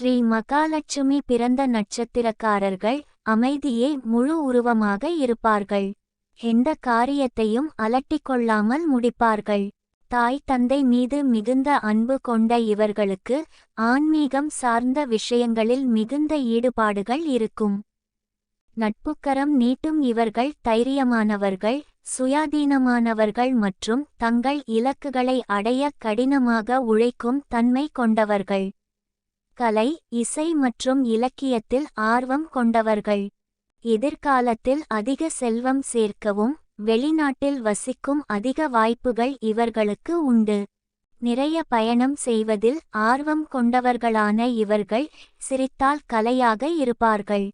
ஸ்ரீ மகாலட்சுமி பிறந்த நட்சத்திரக்காரர்கள் அமைதியே முழு உருவமாக இருப்பார்கள். எந்த காரியத்தையும் அலட்டிக்கொள்ளாமல் முடிப்பார்கள். தாய் தந்தை மீது மிகுந்த அன்பு கொண்ட இவர்களுக்கு ஆன்மீகம் சார்ந்த விஷயங்களில் மிகுந்த ஈடுபாடுகள் இருக்கும். நட்புக்கரம் நீட்டும் இவர்கள் தைரியமானவர்கள் சுயாதீனமானவர்கள் மற்றும் தங்கள் இலக்குகளை அடைய கடினமாக உழைக்கும் தன்மை கொண்டவர்கள். கலை இசை மற்றும் இலக்கியத்தில் ஆர்வம் கொண்டவர்கள். எதிர்காலத்தில் அதிக செல்வம் சேர்க்கவும் வெளிநாட்டில் வசிக்கும் அதிக வாய்ப்புகள் இவர்களுக்கு உண்டு. நிறைய பயணம் செய்வதில் ஆர்வம் கொண்டவர்களான இவர்கள் சிரித்தால் கலையாக இருப்பார்கள்.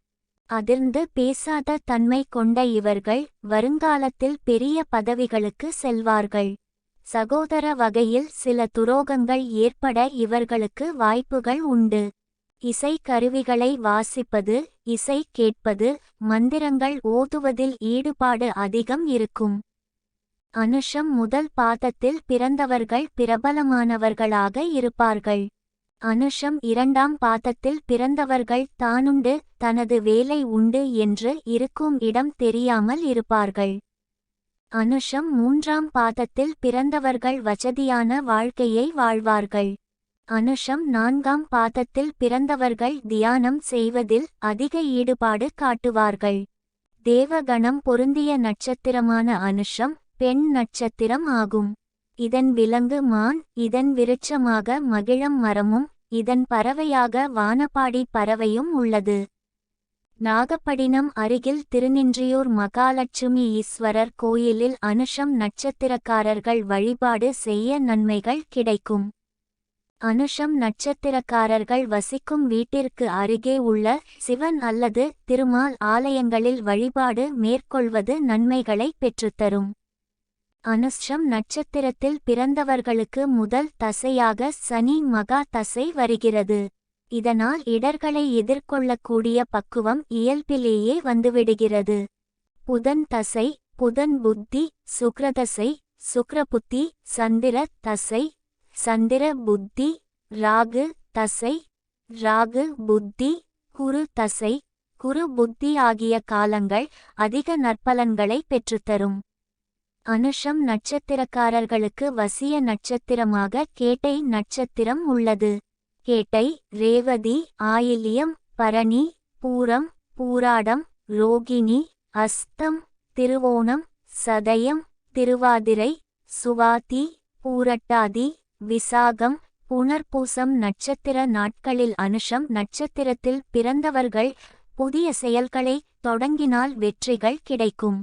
அதிர்ந்து பேசாத தன்மை கொண்ட இவர்கள் வருங்காலத்தில் பெரிய பதவிகளுக்கு செல்வார்கள். சகோதர வகையில் சில துரோகங்கள் ஏற்பட இவர்களுக்கு வாய்ப்புகள் உண்டு. இசை கருவிகளை வாசிப்பது இசை கேட்பது மந்திரங்கள் ஓதுவதில் ஈடுபாடு அதிகம் இருக்கும். அனுஷம் முதல் பாதத்தில் பிறந்தவர்கள் பிரபலமானவர்களாக இருப்பார்கள். அனுஷம் இரண்டாம் பாதத்தில் பிறந்தவர்கள் தானுண்டு தனது வேலை உண்டு என்று இருக்கும் இடம் தெரியாமல் இருப்பார்கள். அனுஷம் மூன்றாம் பாதத்தில் பிறந்தவர்கள் வசதியான வாழ்க்கையை வாழ்வார்கள். அனுஷம் நான்காம் பாதத்தில் பிறந்தவர்கள் தியானம் செய்வதில் அதிக ஈடுபாடு காட்டுவார்கள். தேவகணம் பொருந்திய நட்சத்திரமான அனுஷம் பெண் நட்சத்திரம் ஆகும். இதன் விலங்கு மான் இதன் விருட்சமாக மகிழம் மரமும் இதன் பறவையாக வானப்பாடி பறவையும் உள்ளது. நாகப்பட்டினம் அருகில் திருநின்றியூர் மகாலட்சுமி ஈஸ்வரர் கோயிலில் அனுஷம் நட்சத்திரக்காரர்கள் வழிபாடு செய்ய நன்மைகள் கிடைக்கும். அனுஷம் நட்சத்திரக்காரர்கள் வசிக்கும் வீட்டிற்கு அருகே உள்ள சிவன் அல்லது திருமால் ஆலயங்களில் வழிபாடு மேற்கொள்வது நன்மைகளை பெற்றுத்தரும். அனுஷம் நட்சத்திரத்தில் பிறந்தவர்களுக்கு முதல் தசையாக சனி மகா தசை வருகிறது. இதனால் இடர்களை எதிர்கொள்ளக்கூடிய பக்குவம் இயல்பிலேயே வந்துவிடுகிறது. புதன் தசை புதன் புத்தி சுக்ரதசை சுக்ரபுத்தி சந்திர தசை சந்திர புத்தி ராகு தசை ராகு புத்தி குரு தசை குரு புத்தி ஆகிய காலங்கள் அதிக நற்பலன்களை பெற்றுத்தரும். அனுஷம் நட்சத்திரக்காரர்களுக்கு வசிய நட்சத்திரமாக கேட்டை நட்சத்திரம் உள்ளது. கேட்டை ரேவதி ஆயிலியம் பரணி பூரம் பூராடம் ரோகிணி அஸ்தம் திருவோணம் சதயம் திருவாதிரை சுவாதி பூரட்டாதி விசாகம் புனர்பூசம் நட்சத்திர நாட்களில் அனுஷம் நட்சத்திரத்தில் பிறந்தவர்கள் புதிய செயல்களை தொடங்கினால் வெற்றிகள் கிடைக்கும்.